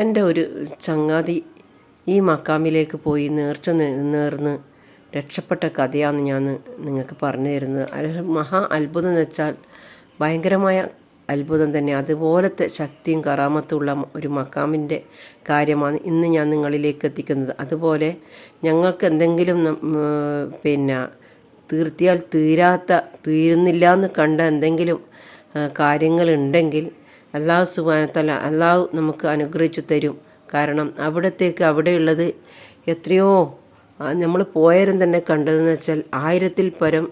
എന്റെ ഒരു ചങ്ങാതി ഈ മക്കാമിലേക്ക് പോയി നേർച്ച നേർന്ന് രക്ഷപ്പെട്ട കഥയാണ് ഞാൻ നിങ്ങൾക്ക് പറഞ്ഞു തരുന്നത്. അൽ മഹാ അത്ഭുതം എന്ന് വെച്ചാൽ ഭയങ്കരമായ അത്ഭുതം തന്നെ. അതുപോലത്തെ ശക്തിയും കറാമത്തുള്ള ഒരു മക്കാമിന്റെ കാര്യമാണ് ഇന്ന് ഞാൻ നിങ്ങളിലേക്ക് എത്തിക്കുന്നത്. അതുപോലെ ഞങ്ങൾക്ക് എന്തെങ്കിലും പിന്നെ തീർത്തിയാൽ തീരാത്ത തീരുന്നില്ല എന്ന് കണ്ട എന്തെങ്കിലും കാര്യങ്ങളുണ്ടെങ്കിൽ അള്ളാഹു സുബാനത്തല അള്ളാഹു നമുക്ക് അനുഗ്രഹിച്ചു തരും. കാരണം അവിടത്തേക്ക് അവിടെയുള്ളത് എത്രയോ നമ്മൾ പോയരും തന്നെ കണ്ടതെന്ന് വെച്ചാൽ ആയിരത്തിൽ പരം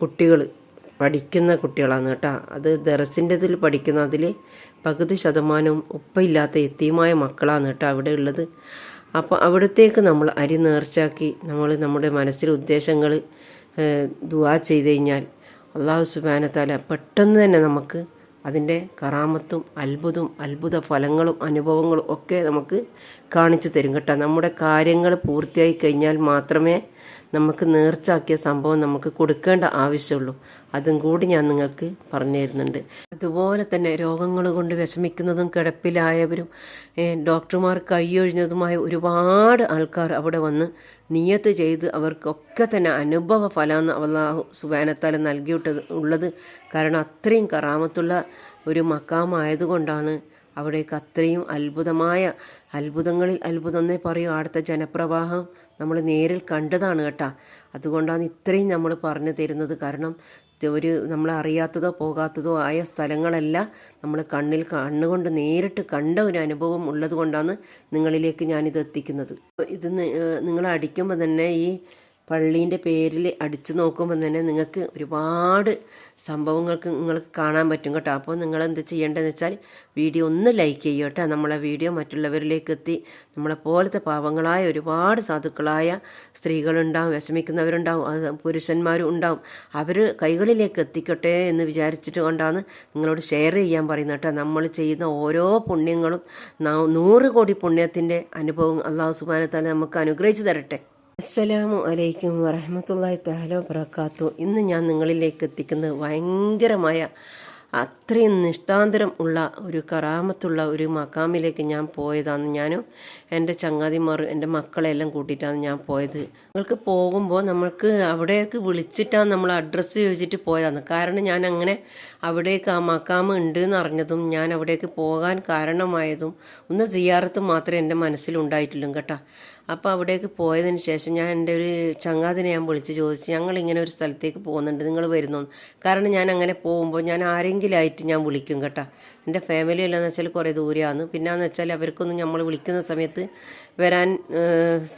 കുട്ടികൾ പഠിക്കുന്ന കുട്ടികളാണ് കേട്ടോ. അത് ദറസിന്റെതിൽ പഠിക്കുന്ന അതിൽ പകുതി ശതമാനവും ഉപ്പയില്ലാത്ത എത്തിയുമായ മക്കളാണ് കേട്ടോ അവിടെ ഉള്ളത് അപ്പോൾ അവിടത്തേക്ക് നമ്മൾ അരി നേർച്ചാക്കി നമ്മൾ നമ്മുടെ മനസ്സിലെ ഉദ്ദേശങ്ങൾ ദുവാ ചെയ്ത് കഴിഞ്ഞാൽ അള്ളാഹു സുബാനത്താല പെട്ടെന്ന് തന്നെ നമുക്ക് അതിന്റെ കറാമത്തും അത്ഭുതവും അത്ഭുത ഫലങ്ങളും അനുഭവങ്ങളും ഒക്കെ നമുക്ക് കാണിച്ചു തരും കേട്ടോ. നമ്മുടെ കാര്യങ്ങൾ പൂർത്തിയായി കഴിഞ്ഞാൽ മാത്രമേ നമുക്ക് നേർച്ചാക്കിയ സംഭവം നമുക്ക് കൊടുക്കേണ്ട ആവശ്യമുള്ളൂ. അതും കൂടി ഞാൻ നിങ്ങൾക്ക് പറഞ്ഞു തരുന്നുണ്ട്. അതുപോലെ തന്നെ രോഗങ്ങൾ കൊണ്ട് വിഷമിക്കുന്നതും കിടപ്പിലായവരും ഡോക്ടർമാർ കൈയൊഴിഞ്ഞതുമായ ഒരുപാട് ആൾക്കാർ അവിടെ വന്ന് നിയത്ത് ചെയ്ത് അവർക്കൊക്കെ തന്നെ അനുഭവ ഫലമെന്ന് അള്ളാഹു സുബാനത്താൽ നൽകിയിട്ടത് ഉള്ളത് കാരണം അത്രയും കറാമത്തുള്ള ഒരു മക്കാമായതുകൊണ്ടാണ് അവിടേക്ക് അത്രയും അത്ഭുതമായ അത്ഭുതങ്ങളിൽ അത്ഭുതം എന്നേ പറയൂ. അവിടുത്തെ ജനപ്രവാഹം നമ്മൾ നേരിൽ കണ്ടതാണ് കേട്ടാ. അതുകൊണ്ടാണ് ഇത്രയും നമ്മൾ പറഞ്ഞു തരുന്നത്. കാരണം ഒരു നമ്മൾ അറിയാത്തതോ പോകാത്തതോ ആയ സ്ഥലങ്ങളല്ല നമ്മൾ കണ്ണിൽ കണ്ണുകൊണ്ട് നേരിട്ട് കണ്ട ഒരു അനുഭവം ഉള്ളത് കൊണ്ടാണ് നിങ്ങളിലേക്ക് ഞാനിത് എത്തിക്കുന്നത്. ഇത് നിങ്ങൾ അടിക്കുമ്പോൾ തന്നെ ഈ പള്ളീന്റെ പേരിൽ അടിച്ചു നോക്കുമ്പോൾ തന്നെ നിങ്ങൾക്ക് ഒരുപാട് സംഭവങ്ങൾക്ക് നിങ്ങൾക്ക് കാണാൻ പറ്റും കേട്ടോ. അപ്പോൾ നിങ്ങൾ എന്ത് ചെയ്യേണ്ടതെന്ന് വെച്ചാൽ വീഡിയോ ഒന്ന് ലൈക്ക് ചെയ്യുക കേട്ടോ. നമ്മളെ വീഡിയോ മറ്റുള്ളവരിലേക്ക് എത്തി. നമ്മളെ പോലത്തെ പാവങ്ങളായ ഒരുപാട് സാധുക്കളായ സ്ത്രീകളുണ്ടാവും വിഷമിക്കുന്നവരുണ്ടാവും അത് പുരുഷന്മാരും ഉണ്ടാവും. അവർ കൈകളിലേക്ക് എത്തിക്കട്ടെ എന്ന് വിചാരിച്ചിട്ട് കൊണ്ടാണ് നിങ്ങളോട് ഷെയർ ചെയ്യാൻ പറയുന്നത് കേട്ടോ. നമ്മൾ ചെയ്യുന്ന ഓരോ പുണ്യങ്ങളും നൂറ് കോടി പുണ്യത്തിന്റെ അനുഭവം അള്ളാഹു സുബാനത്താലെ നമുക്ക് അനുഗ്രഹിച്ചു തരട്ടെ. അസ്സലാമു അലൈക്കും വറഹമത്തല്ലാഹി തഹല വബർക്കാത്തു ഇന്ന് ഞാൻ നിങ്ങളിലേക്ക് എത്തിക്കുന്നത് ഭയങ്കരമായ അത്രയും നിഷ്ഠാന്തരം ഉള്ള ഒരു കറാമത്തുള്ള ഒരു മക്കാമിലേക്ക് ഞാൻ പോയതാണ് ഞാനും. എന്റെ ചങ്ങാതിമാർ എന്റെ മക്കളെല്ലാം കൂട്ടിയിട്ടാണ് ഞാൻ പോയത്. നിങ്ങൾക്ക് പോകുമ്പോൾ നമ്മൾക്ക് അവിടേക്ക് വിളിച്ചിട്ടാണ് നമ്മൾ അഡ്രസ്സ് ചോദിച്ചിട്ട് പോയതാണ്. കാരണം ഞാൻ അങ്ങനെ അവിടേക്ക് ആ മക്കാമ് ഉണ്ട് എന്ന് അറിഞ്ഞതും ഞാൻ അവിടേക്ക് പോകാൻ കാരണമായതും ഒന്ന് സിയാറത്ത് മാത്രമേ എന്റെ മനസ്സിലുണ്ടായിട്ടുള്ളൂ കേട്ടോ. അപ്പോൾ അവിടേക്ക് പോയതിന് ശേഷം ഞാൻ എന്റെ ഒരു ചങ്ങാതിനെ ഞാൻ വിളിച്ച് ചോദിച്ചു ഞങ്ങൾ ഇങ്ങനെ ഒരു സ്ഥലത്തേക്ക് പോകുന്നുണ്ട് നിങ്ങൾ വരുന്നു? കാരണം ഞാൻ അങ്ങനെ പോകുമ്പോൾ ഞാൻ ആരെങ്കിലും ആയിട്ട് ഞാൻ വിളിക്കും കേട്ടോ. എന്റെ ഫാമിലി എല്ലാം വെച്ചാൽ കുറേ ദൂരെയാണ്. പിന്നെയെന്ന് വെച്ചാൽ അവർക്കൊന്നും നമ്മൾ വിളിക്കുന്ന സമയത്ത് വരാൻ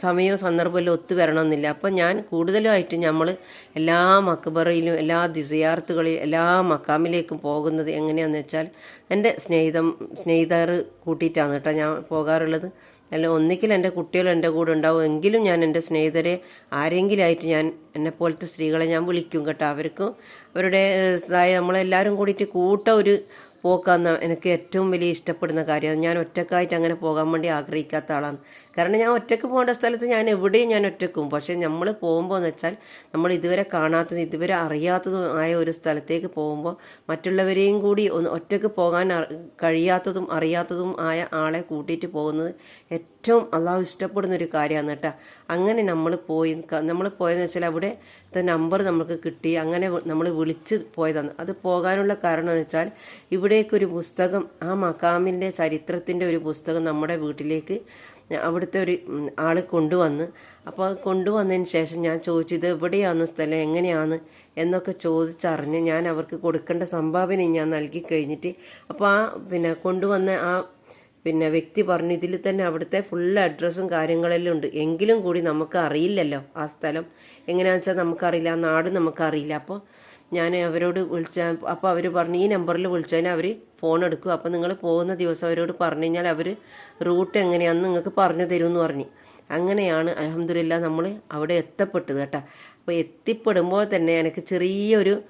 സമയവും സന്ദർഭമെല്ലാം ഒത്തു വരണമെന്നില്ല. അപ്പം ഞാൻ കൂടുതലുമായിട്ട് നമ്മൾ എല്ലാ മക്ബറയിലും എല്ലാ ദിസയാർത്തുകളിലും എല്ലാ മക്കാമിലേക്കും പോകുന്നത് എങ്ങനെയാണെന്ന് വെച്ചാൽ എന്റെ സ്നേഹിതം സ്നേഹിതർ കൂട്ടിയിട്ടാണ് കേട്ടോ ഞാൻ പോകാറുള്ളത്. അല്ല ഒന്നിക്കൽ എന്റെ കുട്ടികൾ എന്റെ കൂടെ ഉണ്ടാവും. എങ്കിലും ഞാൻ എന്റെ സ്നേഹിതരെ ആരെങ്കിലായിട്ട് ഞാൻ എന്നെ പോലത്തെ സ്ത്രീകളെ ഞാൻ വിളിക്കും കേട്ടോ. അവർക്കും അവരുടെ ഇതായ നമ്മളെല്ലാവരും കൂടിയിട്ട് കൂട്ട ഒരു പോക്കാന്ന് എനിക്ക് ഏറ്റവും വലിയ ഇഷ്ടപ്പെടുന്ന കാര്യമാണ് ഞാൻ ഒറ്റക്കായിട്ട് അങ്ങനെ പോകാൻ വേണ്ടി ആഗ്രഹിക്കാത്ത ആളാണ്. കാരണം ഞാൻ ഒറ്റയ്ക്ക് പോകേണ്ട സ്ഥലത്ത് ഞാൻ എവിടെയും ഞാൻ ഒറ്റക്കും പക്ഷേ നമ്മൾ പോകുമ്പോൾ എന്ന് വെച്ചാൽ നമ്മൾ ഇതുവരെ കാണാത്തതും ഇതുവരെ അറിയാത്തതും ആയ ഒരു സ്ഥലത്തേക്ക് പോകുമ്പോൾ മറ്റുള്ളവരെയും കൂടി ഒന്ന് ഒറ്റയ്ക്ക് പോകാൻ കഴിയാത്തതും അറിയാത്തതും ആയ ആളെ കൂട്ടിയിട്ട് പോകുന്നത് ഏറ്റവും അള്ളാഹു ഇഷ്ടപ്പെടുന്ന ഒരു കാര്യമാണ് കേട്ടോ. അങ്ങനെ നമ്മൾ പോയി നമ്മൾ പോയെന്ന് വെച്ചാൽ അവിടെ നമ്പർ നമുക്ക് കിട്ടി. അങ്ങനെ നമ്മൾ വിളിച്ച് പോയതാണ്. അത് പോകാനുള്ള കാരണം എന്ന് വെച്ചാൽ ഇവിടേക്കൊരു പുസ്തകം ആ മക്കാമിന്റെ ചരിത്രത്തിന്റെ ഒരു പുസ്തകം നമ്മുടെ വീട്ടിലേക്ക് അവിടുത്തെ ഒരു ആൾ കൊണ്ടുവന്ന്. അപ്പോൾ കൊണ്ടുവന്നതിന് ശേഷം ഞാൻ ചോദിച്ചത് എവിടെയാണ് സ്ഥലം? എങ്ങനെയാണ്? എന്നൊക്കെ ചോദിച്ചറിഞ്ഞ് ഞാൻ അവർക്ക് കൊടുക്കേണ്ട സംഭാവന ഞാൻ നൽകി കഴിഞ്ഞിട്ട് അപ്പോൾ ആ പിന്നെ കൊണ്ടുവന്ന ആ പിന്നെ വ്യക്തി പറഞ്ഞു ഇതിൽ തന്നെ അവിടുത്തെ ഫുൾ അഡ്രസ്സും കാര്യങ്ങളെല്ലാം ഉണ്ട്. എങ്കിലും കൂടി നമുക്ക് അറിയില്ലല്ലോ ആ സ്ഥലം. എങ്ങനെയാണെന്ന് വെച്ചാൽ നമുക്കറിയില്ല. ആ നാട് നമുക്കറിയില്ല. അപ്പോൾ ഞാൻ അവരോട് വിളിച്ച അപ്പോൾ അവർ പറഞ്ഞു ഈ നമ്പറിൽ വിളിച്ചാൽ അവർ ഫോൺ എടുക്കും. അപ്പോൾ നിങ്ങൾ പോകുന്ന ദിവസം അവരോട് പറഞ്ഞു കഴിഞ്ഞാൽ അവർ റൂട്ട് എങ്ങനെയാണെന്ന് നിങ്ങൾക്ക് പറഞ്ഞു തരും എന്ന് പറഞ്ഞു. അങ്ങനെയാണ് അലഹമില്ല നമ്മൾ അവിടെ എത്തപ്പെട്ടത് കേട്ടോ. അപ്പോൾ എത്തിപ്പെടുമ്പോൾ തന്നെ എനിക്ക് ചെറിയൊരു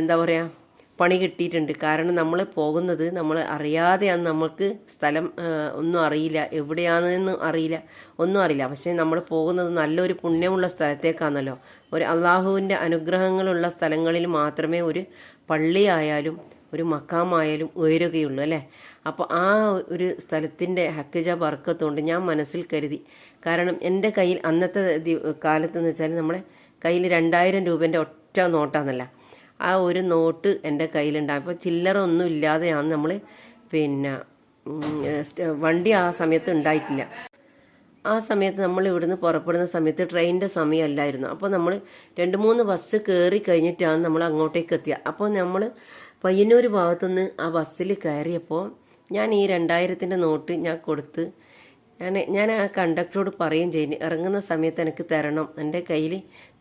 എന്താ പറയുക പണി കിട്ടിയിട്ടുണ്ട്. കാരണം നമ്മൾ പോകുന്നത് നമ്മൾ അറിയാതെയാണ് നമുക്ക് സ്ഥലം ഒന്നും അറിയില്ല. എവിടെയാണെന്നും അറിയില്ല. ഒന്നും അറിയില്ല. പക്ഷേ നമ്മൾ പോകുന്നത് നല്ലൊരു പുണ്യമുള്ള സ്ഥലത്തേക്കാണല്ലോ. ഒരു അള്ളാഹുവിന്റെ അനുഗ്രഹങ്ങളുള്ള സ്ഥലങ്ങളിൽ മാത്രമേ ഒരു പള്ളിയായാലും ഒരു മക്കാമായാലും ഉയരുകയുള്ളൂ അല്ലേ? അപ്പോൾ ആ ഒരു സ്ഥലത്തിന്റെ ഹക്കജ ബർക്കത്തുകൊണ്ട് ഞാൻ മനസ്സിൽ കരുതി. കാരണം എന്റെ കയ്യിൽ അന്നത്തെ കാലത്ത് എന്ന് വെച്ചാൽ നമ്മളെ കയ്യിൽ രണ്ടായിരം രൂപേന്റെ ഒറ്റ നോട്ടാന്നല്ല. ആ ഒരു നോട്ട് എന്റെ കയ്യിലുണ്ടാകും അപ്പോൾ ചില്ലറ ഒന്നും ഇല്ലാതെയാണ് നമ്മൾ പിന്നെ വണ്ടി ആ സമയത്ത് ഉണ്ടായിട്ടില്ല. ആ സമയത്ത് നമ്മൾ ഇവിടുന്ന് പുറപ്പെടുന്ന സമയത്ത് ട്രെയിനിന്റെ സമയമല്ലായിരുന്നു. അപ്പോൾ നമ്മൾ രണ്ട് മൂന്ന് ബസ് കയറി കഴിഞ്ഞിട്ടാണ് നമ്മൾ അങ്ങോട്ടേക്ക് എത്തിയത് അപ്പോൾ നമ്മൾ പയ്യന്നൂർ ഭാഗത്തുനിന്ന് ആ ബസ്സിൽ കയറിയപ്പോൾ ഞാൻ ഈ രണ്ടായിരത്തിന്റെ നോട്ട് ഞാൻ കൊടുത്ത് ഞാൻ ഞാൻ ആ കണ്ടക്ടറോട് പറയും ചെയ്യുന്നു ഇറങ്ങുന്ന സമയത്ത് എനിക്ക് തരണം. എന്റെ കയ്യിൽ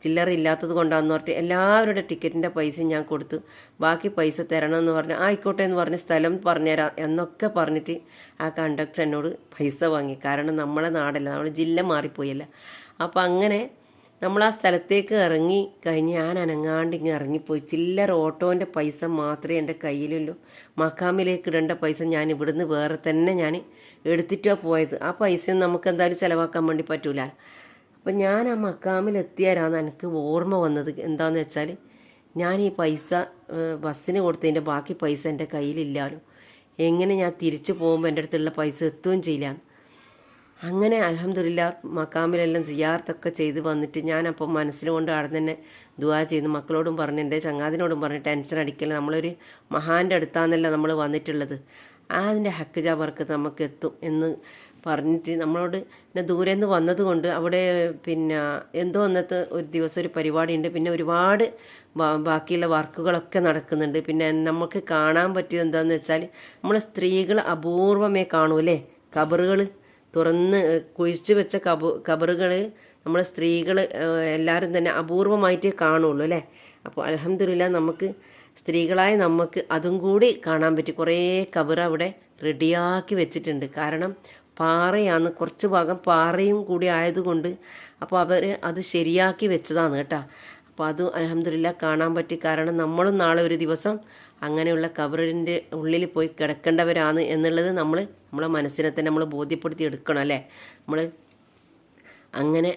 ചില്ലറ ഇല്ലാത്തത് കൊണ്ടാന്ന് പറഞ്ഞിട്ട് എല്ലാവരുടെ ടിക്കറ്റിന്റെ പൈസയും ഞാൻ കൊടുത്തു ബാക്കി പൈസ തരണം എന്ന് പറഞ്ഞ് ആയിക്കോട്ടെ എന്ന് പറഞ്ഞ് സ്ഥലം പറഞ്ഞുതരാം എന്നൊക്കെ പറഞ്ഞിട്ട് ആ കണ്ടക്ടർ എന്നോട് പൈസ വാങ്ങി. കാരണം നമ്മളെ നാടല്ല നമ്മുടെ ജില്ല മാറിപ്പോയല്ല. അപ്പം അങ്ങനെ നമ്മൾ ആ സ്ഥലത്തേക്ക് ഇറങ്ങി കഴിഞ്ഞ് ഞാൻ അനങ്ങാണ്ട് ഇങ്ങനെ ഇറങ്ങിപ്പോയി. ചില്ലറ ഓട്ടോന്റെ പൈസ മാത്രമേ എന്റെ കയ്യിലുള്ളൂ. മക്കാമിലേക്ക് ഇടേണ്ട പൈസ ഞാൻ ഇവിടുന്ന് വേറെ തന്നെ ഞാൻ എടുത്തിട്ടാണ് പോയത്. ആ പൈസയും നമുക്ക് എന്തായാലും ചിലവാക്കാൻ വേണ്ടി പറ്റൂല. അപ്പം ഞാൻ ആ മക്കാമിലെത്തിയാലാണ് എനിക്ക് ഓർമ്മ വന്നത്. എന്താണെന്ന് വെച്ചാൽ ഞാൻ ഈ പൈസ ബസ്സിന് കൊടുത്തതിന്റെ ബാക്കി പൈസ എന്റെ കയ്യിലില്ലാലോ എങ്ങനെ ഞാൻ തിരിച്ചു പോകുമ്പോൾ എന്റെ അടുത്തുള്ള പൈസ എത്തുകയും ചെയ്യില്ല അങ്ങനെ അലഹമില്ല മക്കാമിലെല്ലാം സിയാർത്തൊക്കെ ചെയ്ത് വന്നിട്ട് ഞാനപ്പം മനസ്സിലുകൊണ്ട് അവിടെ തന്നെ ദുവാ ചെയ്ത്. മക്കളോടും പറഞ്ഞ് എന്റെ ചങ്ങാതിനോടും പറഞ്ഞ് ടെൻഷൻ അടിക്കില്ല നമ്മളൊരു മഹാന്റെ അടുത്താന്നല്ല നമ്മൾ വന്നിട്ടുള്ളത്. അതിന്റെ ഹക്കജ വർക്ക് നമുക്ക് എത്തും എന്ന് പറഞ്ഞിട്ട് നമ്മളോട് പിന്നെ ദൂരെ നിന്ന് വന്നതുകൊണ്ട് അവിടെ പിന്നെ എന്തോ അന്നത്തെ ഒരു ദിവസം ഒരു പരിപാടിയുണ്ട്. പിന്നെ ഒരുപാട് ബാക്കിയുള്ള വർക്കുകളൊക്കെ നടക്കുന്നുണ്ട്. പിന്നെ നമുക്ക് കാണാൻ പറ്റിയത് എന്താണെന്ന് വെച്ചാൽ നമ്മൾ സ്ത്രീകൾ അപൂർവമേ കാണൂ അല്ലേ കബറുകൾ തുറന്ന് കുഴിച്ചു വെച്ച കബു കബറുകൾ നമ്മളെ സ്ത്രീകൾ എല്ലാവരും തന്നെ അപൂർവമായിട്ടേ കാണുള്ളൂ അല്ലേ? അപ്പോൾ അലഹമില്ല നമുക്ക് സ്ത്രീകളായ നമുക്ക് അതും കൂടി കാണാൻ പറ്റി. കുറേ കബറ് അവിടെ റെഡിയാക്കി വെച്ചിട്ടുണ്ട്. കാരണം പാറയാണ് കുറച്ച് ഭാഗം പാറയും കൂടി ആയതുകൊണ്ട് അപ്പോൾ അവർ അത് ശരിയാക്കി വെച്ചതാണ് കേട്ടോ. അപ്പോൾ അത് അലഹമില്ല കാണാൻ പറ്റി. കാരണം നമ്മളും നാളെ ഒരു ദിവസം അങ്ങനെയുള്ള കബറിന്റെ ഉള്ളിൽ പോയി കിടക്കേണ്ടവരാണ് എന്നുള്ളത് നമ്മൾ നമ്മളെ മനസ്സിനെ തന്നെ നമ്മൾ ബോധ്യപ്പെടുത്തി എടുക്കണം അല്ലേ? നമ്മൾ അങ്ങനെ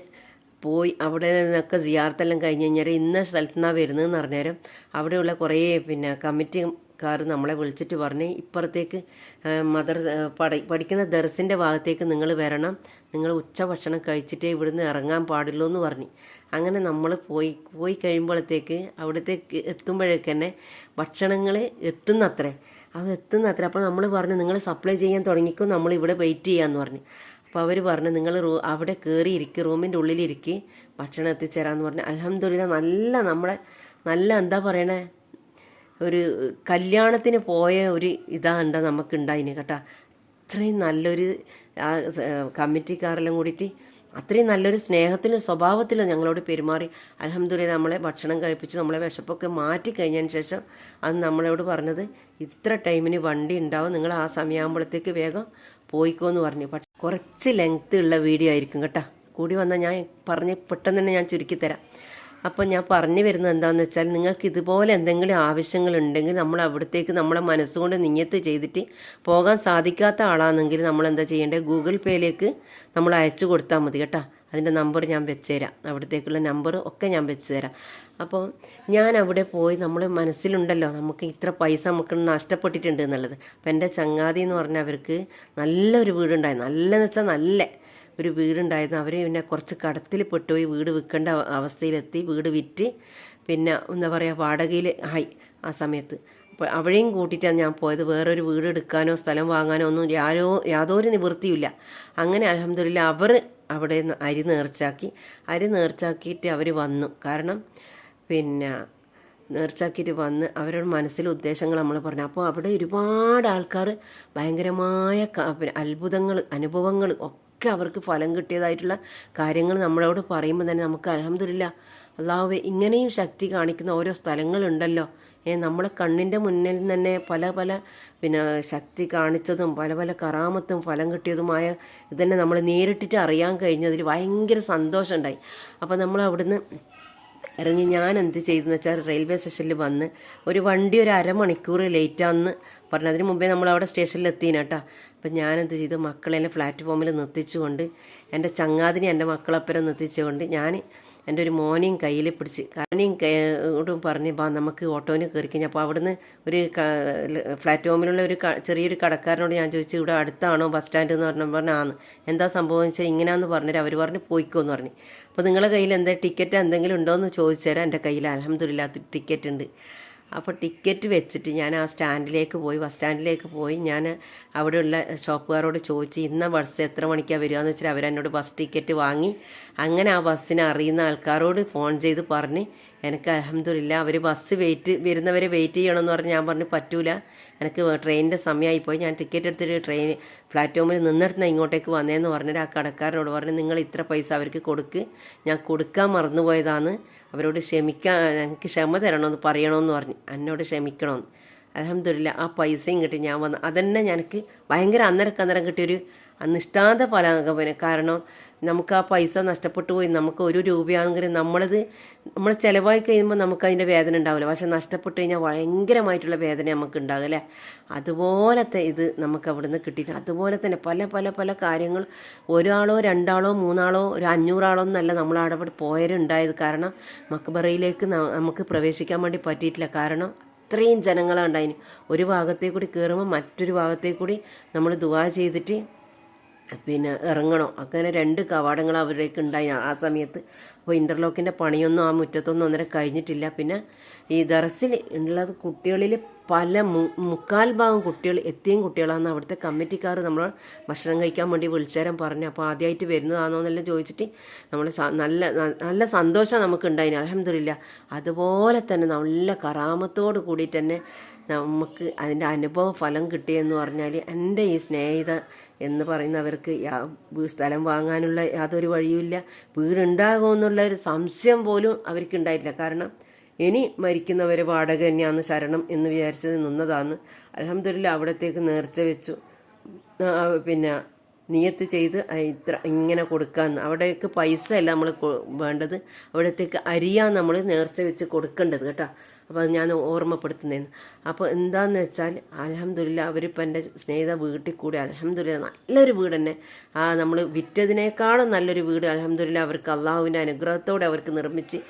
പോയി അവിടെ നിന്നൊക്കെ സിയാർത്തെല്ലാം കഴിഞ്ഞ് കഴിഞ്ഞാൽ ഇന്ന സ്ഥലത്തു നിന്നാണ് വരുന്നതെന്ന് പറഞ്ഞേരം അവിടെയുള്ള കുറേ പിന്നെ കമ്മിറ്റിക്കാർ നമ്മളെ വിളിച്ചിട്ട് പറഞ്ഞ് ഇപ്പുറത്തേക്ക് മദർ പഠി പഠിക്കുന്ന ദർസിന്റെ ഭാഗത്തേക്ക് നിങ്ങൾ വരണം. നിങ്ങൾ ഉച്ച ഉച്ചഭക്ഷണം കഴിച്ചിട്ടേ ഇവിടുന്ന് ഇറങ്ങാൻ പാടുള്ളൂ എന്ന് പറഞ്ഞു. അങ്ങനെ നമ്മൾ പോയി പോയി കഴിയുമ്പോഴത്തേക്ക് അവിടത്തേക്ക് എത്തുമ്പോഴേക്ക് തന്നെ ഭക്ഷണങ്ങൾ എത്തുന്നത്രേ. അത് എത്തുന്നത്രേ. അപ്പോൾ നമ്മൾ പറഞ്ഞു നിങ്ങൾ സപ്ലൈ ചെയ്യാൻ തുടങ്ങിക്കോ നമ്മൾ ഇവിടെ വെയിറ്റ് ചെയ്യാമെന്ന് പറഞ്ഞു. അപ്പോൾ അവർ പറഞ്ഞു നിങ്ങൾ റൂ അവിടെ കയറി ഇരിക്കുക റൂമിന്റെ ഉള്ളിലിരിക്കി ഭക്ഷണം എത്തിച്ചേരാമെന്ന് പറഞ്ഞു. അലഹമ്മദില്ല നല്ല നമ്മളെ നല്ല എന്താ പറയണേ? ഒരു കല്യാണത്തിന് പോയ ഒരു ഇതാണ്ട ഉണ്ടാ നമുക്ക് ഉണ്ടായിന് കേട്ടോ. അത്രയും നല്ലൊരു ആ കമ്മിറ്റിക്കാരെല്ലാം കൂടിയിട്ട് അത്രയും നല്ലൊരു സ്നേഹത്തിലും സ്വഭാവത്തിലും ഞങ്ങളോട് പെരുമാറി. അലഹമ്മദില്ല നമ്മളെ ഭക്ഷണം കഴിപ്പിച്ച് നമ്മളെ വിശപ്പൊക്കെ മാറ്റി കഴിഞ്ഞതിന് ശേഷം അത് നമ്മളോട് പറഞ്ഞത് ഇത്ര ടൈമിന് വണ്ടി ഉണ്ടാവും നിങ്ങൾ ആ സമയമാകുമ്പോഴത്തേക്ക് വേഗം പോയിക്കോ എന്ന് പറഞ്ഞു. പക്ഷെ കുറച്ച് ലെങ്ത്ത് ഉള്ള വീഡിയോ ആയിരിക്കും കേട്ടോ. കൂടി വന്നാൽ ഞാൻ പറഞ്ഞ് പെട്ടെന്ന് തന്നെ ഞാൻ ചുരുക്കി തരാം. അപ്പോൾ ഞാൻ പറഞ്ഞു വരുന്നത് എന്താണെന്ന് വെച്ചാൽ നിങ്ങൾക്ക് ഇതുപോലെ എന്തെങ്കിലും ആവശ്യങ്ങളുണ്ടെങ്കിൽ നമ്മൾ അവിടത്തേക്ക് നമ്മളെ മനസ്സുകൊണ്ട് നിയത്ത് ചെയ്തിട്ട് പോകാൻ സാധിക്കാത്ത ആളാണെങ്കിൽ നമ്മൾ എന്താ ചെയ്യേണ്ടത് ഗൂഗിൾ പേയിലേക്ക് നമ്മൾ അയച്ചു കൊടുത്താൽ മതി കേട്ടോ. അതിന്റെ നമ്പർ ഞാൻ വെച്ചുതരാം. അവിടത്തേക്കുള്ള നമ്പർ ഒക്കെ ഞാൻ വെച്ച് തരാം അപ്പോൾ ഞാൻ അവിടെ പോയി നമ്മൾ മനസ്സിലുണ്ടല്ലോ നമുക്ക് ഇത്ര പൈസ നമുക്ക് നഷ്ടപ്പെട്ടിട്ടുണ്ട് എന്നുള്ളത്. അപ്പം എന്റെ ചങ്ങാതി എന്ന് പറഞ്ഞാൽ അവർക്ക് നല്ലൊരു വീടുണ്ടായി. നല്ലതെന്ന് വെച്ചാൽ നല്ല. ഒരു വീടുണ്ടായിരുന്നു. അവർ പിന്നെ കുറച്ച് കടത്തിൽ പെട്ടുപോയി വീട് വിൽക്കേണ്ട അവ- അവസ്ഥയിലെത്തി. വീട് വിറ്റ് പിന്നെ എന്താ പറയുക വാടകയിൽ ആയി ആ സമയത്ത്. അപ്പോൾ അവിടെയും കൂട്ടിയിട്ടാണ് ഞാൻ പോയത്. വേറൊരു വീട് എടുക്കാനോ സ്ഥലം വാങ്ങാനോ ഒന്നും യാരോ യാതൊരു നിവൃത്തിയില്ല അങ്ങനെ അലഹമില്ല അവർ അവിടെ അരി നേർച്ചാക്കി. അരി നേർച്ചാക്കിയിട്ട് അവർ വന്നു. കാരണം പിന്നെ നേർച്ചാക്കിയിട്ട് വന്ന് അവരുടെ മനസ്സിലെ ഉദ്ദേശങ്ങൾ നമ്മൾ പറഞ്ഞു. അപ്പോൾ അവിടെ ഒരുപാട് ആൾക്കാർ ഭയങ്കരമായ അത്ഭുതങ്ങൾ അനുഭവങ്ങൾ ഒക്കെ അവർക്ക് ഫലം കിട്ടിയതായിട്ടുള്ള കാര്യങ്ങൾ നമ്മളോട് പറയുമ്പോൾ തന്നെ നമുക്ക് അലഹമില്ല അള്ളാഹുവെ ഇങ്ങനെയും ശക്തി കാണിക്കുന്ന ഓരോ സ്ഥലങ്ങളുണ്ടല്ലോ. ഏ നമ്മളെ കണ്ണിന്റെ മുന്നിൽ തന്നെ പല പല പിന്നെ ശക്തി കാണിച്ചതും പല പല കറാമത്തും ഫലം കിട്ടിയതുമായ ഇതന്നെ നമ്മൾ നേരിട്ടിട്ട് അറിയാൻ കഴിഞ്ഞതിൽ ഭയങ്കര സന്തോഷമുണ്ടായി അപ്പോൾ നമ്മൾ അവിടുന്ന് ഇറങ്ങി ഞാൻ എന്ത് ചെയ്തെന്ന് വെച്ചാൽ റെയിൽവേ സ്റ്റേഷനിൽ വന്ന് ഒരു വണ്ടി ഒരു അരമണിക്കൂർ ലേറ്റാന്ന് പറഞ്ഞു. അതിന് മുമ്പേ നമ്മൾ അവിടെ സ്റ്റേഷനിൽ എത്തിയിന് കേട്ടോ. അപ്പം ഞാൻ എന്ത് ചെയ്തു? മക്കളെ പ്ലാറ്റ്ഫോമിൽ നിർത്തിച്ചുകൊണ്ട് എന്റെ ചങ്ങാതിനെ എന്റെ മക്കളപ്പുരം നിർത്തിച്ചുകൊണ്ട് ഞാൻ എന്റെ ഒരു മോനെയും കയ്യിൽ പിടിച്ച് കാനെയും കൈയോടും പറഞ്ഞ് ബാ നമുക്ക് ഓട്ടോന് കയറി കഴിഞ്ഞാൽ അപ്പോൾ അവിടുന്ന് ഒരു പ്ലാറ്റ്ഫോമിലുള്ള ഒരു ചെറിയൊരു കടക്കാരനോട് ഞാൻ ചോദിച്ചു ഇവിടെ അടുത്താണോ ബസ് സ്റ്റാൻഡ്? എന്ന് പറഞ്ഞു പറഞ്ഞാൽ ആന്ന്. എന്താ സംഭവം? വെച്ചാൽ ഇങ്ങനെയാന്ന് പറഞ്ഞിട്ട് അവർ പറഞ്ഞ് പോയിക്കോന്ന് പറഞ്ഞു. അപ്പോൾ നിങ്ങളുടെ കയ്യിൽ എന്താ ടിക്കറ്റ് എന്തെങ്കിലും ഉണ്ടോ എന്ന് ചോദിച്ചുതരാം എന്റെ കയ്യിൽ. അലഹമ്മദില്ലാത്ത ടിക്കറ്റ് ഉണ്ട്. അപ്പോൾ ടിക്കറ്റ് വെച്ചിട്ട് ഞാൻ ആ സ്റ്റാൻഡിലേക്ക് പോയി ബസ് സ്റ്റാൻഡിലേക്ക് പോയി. ഞാൻ അവിടെയുള്ള ഷോപ്പുകാരോട് ചോദിച്ച് ഇന്ന ബസ് എത്ര മണിക്കാണ് വരിക എന്ന് വെച്ചാൽ അവരെന്നോട് ബസ് ടിക്കറ്റ് വാങ്ങി. അങ്ങനെ ആ ബസ്സിനെ അറിയുന്ന ആൾക്കാരോട് ഫോൺ ചെയ്ത് പറഞ്ഞ് എനിക്ക് അലഹമില്ല അവർ ബസ് വെയിറ്റ് വരുന്നവരെ വെയിറ്റ് ചെയ്യണമെന്ന് പറഞ്ഞ് ഞാൻ പറഞ്ഞു പറ്റൂല. എനിക്ക് ട്രെയിനിന്റെ സമയമായിപ്പോയി ഞാൻ ടിക്കറ്റ് എടുത്തിട്ട് ട്രെയിൻ പ്ലാറ്റ്ഫോമിൽ നിന്നിടത്തുനിന്ന് ഇങ്ങോട്ടേക്ക് വന്നേന്ന് പറഞ്ഞിട്ട് ആ കടക്കാരനോട് പറഞ്ഞു നിങ്ങൾ ഇത്ര പൈസ അവർക്ക് കൊടുക്ക്. ഞാൻ കൊടുക്കാൻ മറന്നുപോയതാണ് അവരോട് ക്ഷമിക്കാൻ എനിക്ക് ക്ഷമ തരണമെന്ന് പറയണമെന്ന് പറഞ്ഞു. എന്നോട് ക്ഷമിക്കണമെന്ന്. അലഹമില്ല ആ പൈസയും കിട്ടി ഞാൻ വന്ന്. അതന്നെ എനിക്ക് ഭയങ്കര അന്നരക്കന്നരം അന്നേരം കിട്ടിയൊരു നിഷ്ഠാന്ത പരാഗമനം. കാരണം നമുക്ക് ആ പൈസ നഷ്ടപ്പെട്ടു പോയി. നമുക്ക് ഒരു രൂപയാണെങ്കിലും നമ്മളത് നമ്മൾ ചിലവായി കഴിയുമ്പോൾ നമുക്ക് അതിന്റെ വേദന ഉണ്ടാവില്ല. പക്ഷെ നഷ്ടപ്പെട്ടു കഴിഞ്ഞാൽ ഭയങ്കരമായിട്ടുള്ള വേദന നമുക്ക് ഉണ്ടാകും അല്ലേ? അതുപോലത്തെ ഇത് നമുക്ക് അവിടുന്ന് കിട്ടിയിട്ട് അതുപോലെ തന്നെ പല പല പല കാര്യങ്ങൾ ഒരാളോ രണ്ടാളോ മൂന്നാളോ ഒരു അഞ്ഞൂറാളോ എന്നല്ല നമ്മൾ അവിടെ പോയവരുണ്ടായത് കാരണം മക്ബറയിലേക്ക് നമുക്ക് പ്രവേശിക്കാൻ വേണ്ടി പറ്റിയിട്ടില്ല. കാരണം അത്രയും ജനങ്ങളാണ് ഉണ്ടായിന്. ഒരു ഭാഗത്തേ കൂടി കയറുമ്പോൾ മറ്റൊരു ഭാഗത്തേ കൂടി നമ്മൾ ദുവാ ചെയ്തിട്ട് പിന്നെ ഇറങ്ങണം. അങ്ങനെ രണ്ട് കവാടങ്ങൾ അവരേക്ക് ഉണ്ടായി. ആ സമയത്ത് അപ്പോൾ ഇന്റർലോക്കിന്റെ പണിയൊന്നും ആ മുറ്റത്തൊന്നും അന്നേരം കഴിഞ്ഞിട്ടില്ല. പിന്നെ ഈ ദറസിൽ ഉള്ളത് കുട്ടികളിൽ പല മുക്കാൽ ഭാഗം കുട്ടികൾ എത്തിയും കുട്ടികളാണെന്ന് അവിടുത്തെ കമ്മിറ്റിക്കാർ നമ്മൾ ഭക്ഷണം കഴിക്കാൻ വേണ്ടി വിളിച്ചേരം പറഞ്ഞു. അപ്പോൾ ആദ്യമായിട്ട് വരുന്നതാണോ എന്നെല്ലാം ചോദിച്ചിട്ട് നമ്മൾ നല്ല നല്ല സന്തോഷം നമുക്ക് ഉണ്ടായിന് അലഹമില്ല അതുപോലെ തന്നെ നല്ല കറാമത്തോട് കൂടി തന്നെ നമുക്ക് അതിന്റെ അനുഭവ ഫലം കിട്ടിയെന്ന് പറഞ്ഞാൽ എന്റെ ഈ സ്നേഹിത എന്ന് പറയുന്നവർക്ക് സ്ഥലം വാങ്ങാനുള്ള യാതൊരു വഴിയുമില്ല. വീടുണ്ടാകുമെന്നുള്ള ഒരു സംശയം പോലും അവർക്ക് ഉണ്ടായിട്ടില്ല കാരണം ഇനി മരിക്കുന്നവരെ വാടക തന്നെയാണ് ശരണം എന്ന് വിചാരിച്ചത് നിന്നതാണ് അലഹമില്ല അവിടത്തേക്ക് നേർച്ച വെച്ചു. പിന്നെ നിയത്ത് ചെയ്ത് ഇത്ര ഇങ്ങനെ കൊടുക്കാന്ന്. അവിടേക്ക് പൈസ അല്ല നമ്മൾ വേണ്ടത്. അവിടത്തേക്ക് അരിയാണ് നമ്മൾ നേർച്ച വെച്ച് കൊടുക്കേണ്ടത് കേട്ടോ. അപ്പോൾ അത് ഞാൻ ഓർമ്മപ്പെടുത്തുന്നതെന്ന് അപ്പോൾ എന്താന്ന് വെച്ചാൽ അലഹമില്ല അവരിപ്പോൾ എന്റെ സ്നേഹിത വീട്ടിൽ കൂടി അലഹമില്ല നല്ലൊരു വീട് തന്നെ ആ നമ്മൾ വിറ്റതിനേക്കാളും നല്ലൊരു വീട് അലഹമില്ല അവർക്ക് അള്ളാഹുവിന്റെ അനുഗ്രഹത്തോടെ അവർക്ക് നിർമ്മിച്ച്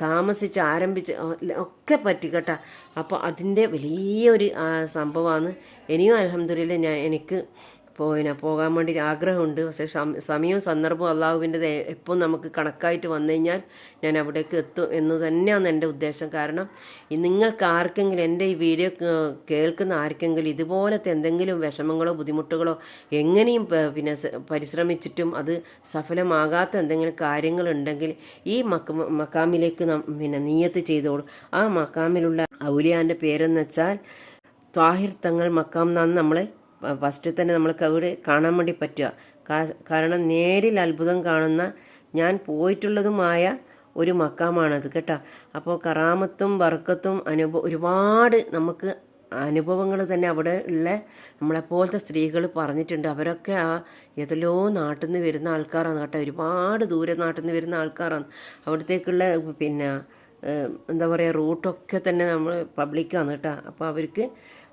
താമസിച്ച് ആരംഭിച്ച് ഒക്കെ പറ്റി കേട്ടോ. അപ്പോൾ അതിന്റെ വലിയൊരു സംഭവമാണ് ഇനിയും അലഹമില്ല ഞാൻ എനിക്ക് പിന്നെ പോകാൻ വേണ്ടി ആഗ്രഹമുണ്ട്. പക്ഷേ സമയവും സന്ദർഭവും അള്ളാഹുവിന്റെ എപ്പോൾ നമുക്ക് കണക്കായിട്ട് വന്നു കഴിഞ്ഞാൽ ഞാൻ അവിടേക്ക് എത്തും എന്ന് തന്നെയാണ് എന്റെ ഉദ്ദേശം. കാരണം നിങ്ങൾക്ക് ആർക്കെങ്കിലും എന്റെ ഈ വീഡിയോ കേൾക്കുന്ന ആർക്കെങ്കിലും ഇതുപോലത്തെ എന്തെങ്കിലും വിഷമങ്ങളോ ബുദ്ധിമുട്ടുകളോ എങ്ങനെയും പിന്നെ പരിശ്രമിച്ചിട്ടും അത് സഫലമാകാത്ത എന്തെങ്കിലും കാര്യങ്ങളുണ്ടെങ്കിൽ ഈ മക്ക മക്കാമിലേക്ക് പിന്നെ നീയത്ത് ചെയ്തോളൂ. ആ മക്കാമിലുള്ള ഔലിയാന്റെ പേരെന്ന് വെച്ചാൽ ത്വാഹിർ തങ്ങൾ മക്കാം എന്നാണ് നമ്മളെ ഫസ്റ്റ് തന്നെ നമ്മൾക്ക് അവിടെ കാണാൻ വേണ്ടി പറ്റുക. കാരണം നേരിൽ അത്ഭുതം കാണുന്ന ഞാൻ പോയിട്ടുള്ളതുമായ ഒരു മക്കാമാണത് കേട്ടോ. അപ്പോൾ കറാമത്തും ബർക്കത്തും അനുഭവം ഒരുപാട് നമുക്ക് അനുഭവങ്ങൾ തന്നെ അവിടെ ഉള്ള നമ്മളെപ്പോലത്തെ സ്ത്രീകൾ പറഞ്ഞിട്ടുണ്ട്. അവരൊക്കെ ആ ഏതെല്ലോ നാട്ടിൽ നിന്ന് വരുന്ന ആൾക്കാരാണ് കേട്ടോ. ഒരുപാട് ദൂരെ നാട്ടിൽ നിന്ന് വരുന്ന ആൾക്കാരാണ്. അവിടത്തേക്കുള്ള പിന്നെ എന്താ പറയുക റൂട്ടൊക്കെ തന്നെ നമ്മൾ പബ്ലിക്കാണ് കേട്ടോ. അപ്പോൾ അവർക്ക്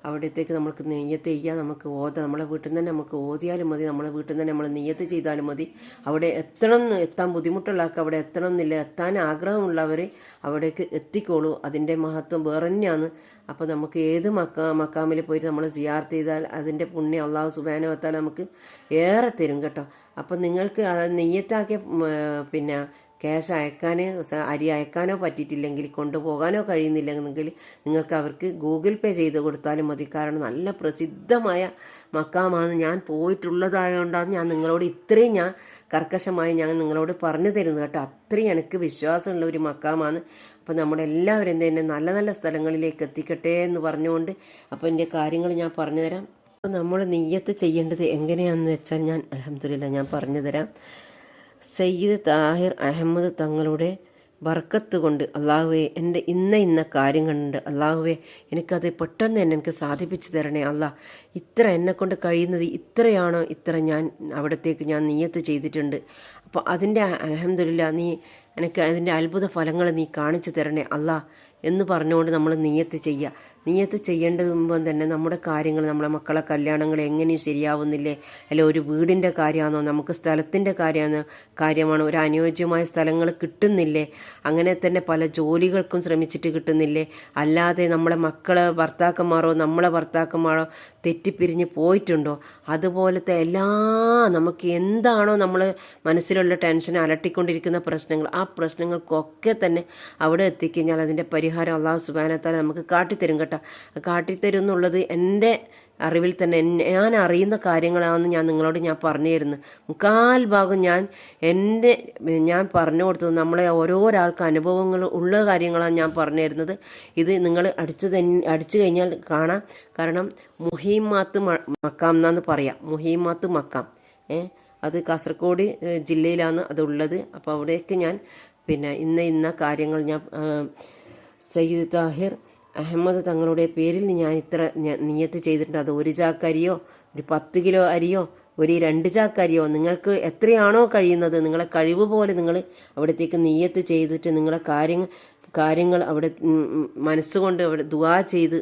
അവിടത്തേക്ക് നമുക്ക് നെയ്യത്ത് ചെയ്യാം നമുക്ക് ഓത നമ്മളെ വീട്ടിൽ നിന്ന് തന്നെ നമുക്ക് ഓതിയാലും മതി നമ്മളെ വീട്ടിൽ നിന്ന് തന്നെ നമ്മൾ നെയ്യത്ത് ചെയ്താലും മതി. അവിടെ എത്തണം എത്താൻ ബുദ്ധിമുട്ടുള്ള ആൾക്ക് അവിടെ എത്തണം എന്നില്ല എത്താൻ ആഗ്രഹമുള്ളവർ അവിടേക്ക് എത്തിക്കോളൂ. അതിന്റെ മഹത്വം വേറെ തന്നെയാണ്. അപ്പോൾ നമുക്ക് ഏത് മക്ക മക്കാമിൽ പോയിട്ട് നമ്മൾ സിയാർത്ത് ചെയ്താൽ അതിന്റെ പുണ്യം അള്ളാഹു സുബാന വത്താൽ നമുക്ക് ഏറെ തരും കേട്ടോ. അപ്പം നിങ്ങൾക്ക് നെയ്യത്താക്കിയ പിന്നെ ക്യാഷ് അയക്കാനേ അരി അയക്കാനോ പറ്റിയിട്ടില്ലെങ്കിൽ കൊണ്ടുപോകാനോ കഴിയുന്നില്ലെങ്കിൽ നിങ്ങൾക്ക് അവർക്ക് ഗൂഗിൾ പേ ചെയ്ത് കൊടുത്താലും മതി. കാരണം നല്ല പ്രസിദ്ധമായ മക്കാമാണ് ഞാൻ പോയിട്ടുള്ളതായതുകൊണ്ടാണ് ഞാൻ നിങ്ങളോട് ഇത്രയും ഞാൻ കർക്കശമായി ഞാൻ നിങ്ങളോട് പറഞ്ഞു തരുന്നത് കേട്ടോ. അത്രയും എനിക്ക് വിശ്വാസമുള്ള ഒരു മക്കാമാണ്. അപ്പോൾ നമ്മുടെ എല്ലാവരും തന്നെ നല്ല നല്ല സ്ഥലങ്ങളിലേക്ക് എത്തിക്കട്ടെ എന്ന് പറഞ്ഞുകൊണ്ട് അപ്പോൾ എന്റെ കാര്യങ്ങൾ ഞാൻ പറഞ്ഞു തരാം അപ്പോൾ നമ്മൾ നെയ്യത്ത് ചെയ്യേണ്ടത് എങ്ങനെയാണെന്ന് വെച്ചാൽ ഞാൻ അലഹമില്ല ഞാൻ പറഞ്ഞു തരാം സയ്യിദ് താഹിർ അഹമ്മദ് തങ്ങളുടെ ബർക്കത്ത് കൊണ്ട് അള്ളാഹുവെ എന്റെ ഇന്ന ഇന്ന കാര്യം കണ്ടുണ്ട് അള്ളാഹുവെ എനിക്കത് പെട്ടെന്ന് തന്നെ എനിക്ക് സാധിപ്പിച്ചു തരണേ അള്ളാഹ് ഇത്ര എന്നെ കൊണ്ട് കഴിയുന്നത് ഇത്രയാണ്? ഇത്ര ഞാൻ അവിടത്തേക്ക് ഞാൻ നീയത്ത് ചെയ്തിട്ടുണ്ട്. അപ്പോൾ അതിന്റെ അലഹമില്ല നീ എനിക്ക് അതിന്റെ അത്ഭുത ഫലങ്ങൾ നീ കാണിച്ചു തരണേ അല്ല എന്ന് പറഞ്ഞുകൊണ്ട് നമ്മൾ നീയത്ത് ചെയ്യുക നീയത്ത് ചെയ്യേണ്ടത് മുമ്പ് തന്നെ നമ്മുടെ കാര്യങ്ങൾ നമ്മുടെ മക്കളെ കല്യാണങ്ങൾ എങ്ങനെയും ശരിയാവുന്നില്ലേ? അല്ലെ ഒരു വീടിന്റെ കാര്യമാണോ? നമുക്ക് സ്ഥലത്തിന്റെ കാര്യമാണോ? കാര്യമാണോ? ഒരു അനുയോജ്യമായ സ്ഥലങ്ങൾ കിട്ടുന്നില്ലേ? അങ്ങനെ തന്നെ പല ജോലികൾക്കും ശ്രമിച്ചിട്ട് കിട്ടുന്നില്ലേ? അല്ലാതെ നമ്മളെ മക്കളെ ഭർത്താക്കന്മാരോ നമ്മളെ ഭർത്താക്കന്മാരോ തെറ്റിപ്പിരിഞ്ഞ് പോയിട്ടുണ്ടോ? അതുപോലത്തെ എല്ലാ നമുക്ക് എന്താണോ നമ്മൾ മനസ്സിലുള്ള ടെൻഷൻ അലട്ടിക്കൊണ്ടിരിക്കുന്ന പ്രശ്നങ്ങൾ ആ പ്രശ്നങ്ങൾക്കൊക്കെ തന്നെ അവിടെ എത്തിക്കഴിഞ്ഞാൽ അതിന്റെ പരിഹാരം അള്ളാഹു സുബാനത്താൽ നമുക്ക് കാട്ടിത്തരും കേട്ടോ. കാട്ടിത്തരും എന്നുള്ളത് എന്റെ അറിവിൽ തന്നെ ഞാൻ അറിയുന്ന കാര്യങ്ങളാണെന്ന് ഞാൻ നിങ്ങളോട് ഞാൻ പറഞ്ഞു തരുന്നു മുക്കാൽ ഭാഗം ഞാൻ എന്റെ ഞാൻ പറഞ്ഞു കൊടുത്തത് നമ്മളെ ഓരോരാൾക്ക് അനുഭവങ്ങൾ ഉള്ള കാര്യങ്ങളാണ് ഞാൻ പറഞ്ഞു തരുന്നത് ഇത് നിങ്ങൾ അടിച്ചു തന്നെ അടിച്ചു കഴിഞ്ഞാൽ കാണാം. കാരണം മുഹീമാത്ത് മക്കാം എന്നാന്ന് പറയാം. മുഹീമാത്ത് മക്കാം. ഏ അത് കാസർഗോഡ് ജില്ലയിലാണ് അതുള്ളത് അപ്പോൾ അവിടേക്ക് ഞാൻ പിന്നെ ഇന്ന ഇന്ന കാര്യങ്ങൾ ഞാൻ സയ്യിദ് താഹിർ അഹമ്മദ് തങ്ങളുടെ പേരിൽ ഞാൻ ഇത്ര നിയത്ത് ചെയ്തിട്ടുണ്ട്. അത് ഒരു ചാക്ക് അരിയോ ഒരു പത്ത് കിലോ അരിയോ ഒരു രണ്ട് ചാക്ക് അരിയോ. നിങ്ങൾക്ക് എത്രയാണോ കഴിയുന്നത് നിങ്ങളെ കഴിവ് പോലെ നിങ്ങൾ അവിടത്തേക്ക് നീയത്ത് ചെയ്തിട്ട് നിങ്ങളെ കാര്യങ്ങൾ കാര്യങ്ങൾ അവിടെ മനസ്സുകൊണ്ട് അവിടെ ദുവാ ചെയ്ത്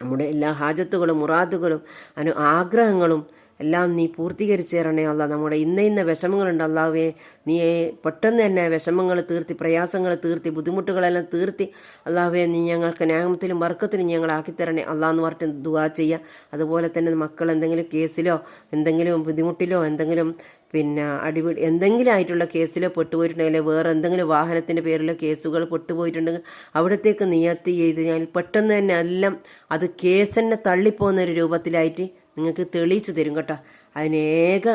നമ്മുടെ എല്ലാ ഹാജത്തുകളും മുറാദുകളും അനു ആഗ്രഹങ്ങളും എല്ലാം നീ പൂർത്തീകരിച്ചു തരണേ അല്ല നമ്മുടെ ഇന്ന ഇന്ന വിഷമങ്ങളുണ്ട് അല്ലാവേ നീ പെട്ടെന്ന് തന്നെ വിഷമങ്ങൾ തീർത്തി പ്രയാസങ്ങൾ തീർത്തി ബുദ്ധിമുട്ടുകളെല്ലാം തീർത്തി. അല്ലാവേ നീ ഞങ്ങൾക്ക് ന്യായത്തിലും വർക്കത്തിലും ഞങ്ങളാക്കി തരണേ അല്ലാന്ന് പറഞ്ഞിട്ട് ദുവാ ചെയ്യുക അതുപോലെ തന്നെ മക്കൾ എന്തെങ്കിലും കേസിലോ എന്തെങ്കിലും ബുദ്ധിമുട്ടിലോ എന്തെങ്കിലും പിന്നെ അടിപിടി എന്തെങ്കിലും ആയിട്ടുള്ള കേസിൽ പെട്ടുപോയിട്ടുണ്ടെങ്കിൽ വേറെ എന്തെങ്കിലും വാഹനത്തിന്റെ പേരിലോ കേസുകൾ പെട്ടുപോയിട്ടുണ്ടെങ്കിൽ അവിടത്തേക്ക് നിയത്തി ചെയ്ത് ഞാൻ പെട്ടെന്ന് തന്നെ എല്ലാം അത് കേസ് തന്നെ തള്ളിപ്പോകുന്ന ഒരു രൂപത്തിലായിട്ട് നിങ്ങൾക്ക് തെളിയിച്ചു തരും കേട്ടോ. അതിനേക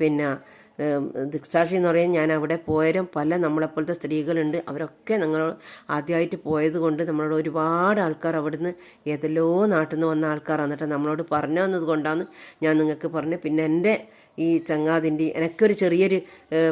പിന്നെ ദിക്സാക്ഷി എന്ന് പറയുന്നത് ഞാൻ അവിടെ പോയാലും പല നമ്മളെപ്പോലത്തെ സ്ത്രീകളുണ്ട്. അവരൊക്കെ ഞങ്ങൾ ആദ്യമായിട്ട് പോയത് കൊണ്ട് നമ്മളോട് ഒരുപാട് ആൾക്കാർ അവിടുന്ന് ഏതെല്ലോ നാട്ടിൽ നിന്ന് വന്ന ആൾക്കാർ കേട്ടോ നമ്മളോട് പറഞ്ഞു തന്നത് കൊണ്ടാണ് ഞാൻ നിങ്ങൾക്ക് പറഞ്ഞു പിന്നെ എന്റെ ഈ ചങ്ങാതിന്റെ എനിക്കൊരു ചെറിയൊരു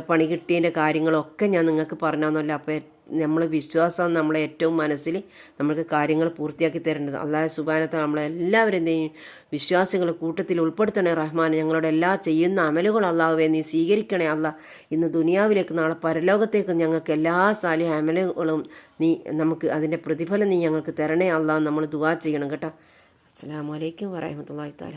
പണി കിട്ടിയതിന്റെ കാര്യങ്ങളൊക്കെ ഞാൻ നിങ്ങൾക്ക് പറഞ്ഞാന്നല്ലോ അപ്പോൾ നമ്മൾ വിശ്വാസം നമ്മളെ ഏറ്റവും മനസ്സിൽ നമ്മൾക്ക് കാര്യങ്ങൾ പൂർത്തിയാക്കി തരേണ്ടത്. അള്ളാഹ് സുബാനത്തെ നമ്മളെ എല്ലാവരുടെയും വിശ്വാസികൾ കൂട്ടത്തിൽ ഉൾപ്പെടുത്തണേ റഹ്മാൻ ഞങ്ങളുടെ എല്ലാ ചെയ്യുന്ന അമലുകൾ അള്ളാഹുവെ നീ സ്വീകരിക്കണേ അല്ല ഇന്ന് ദുനിയാവിലേക്ക് നാളെ പരലോകത്തേക്ക് ഞങ്ങൾക്ക് എല്ലാ സാലിഹ അമലുകളും നീ നമുക്ക് അതിന്റെ പ്രതിഫലം നീ ഞങ്ങൾക്ക് തരണേ അള്ളാഹ് നമ്മൾ ദുവാ ചെയ്യണം കേട്ടോ. അസ്സാം വലൈക്കും വരഹമത്തല്ലാ താല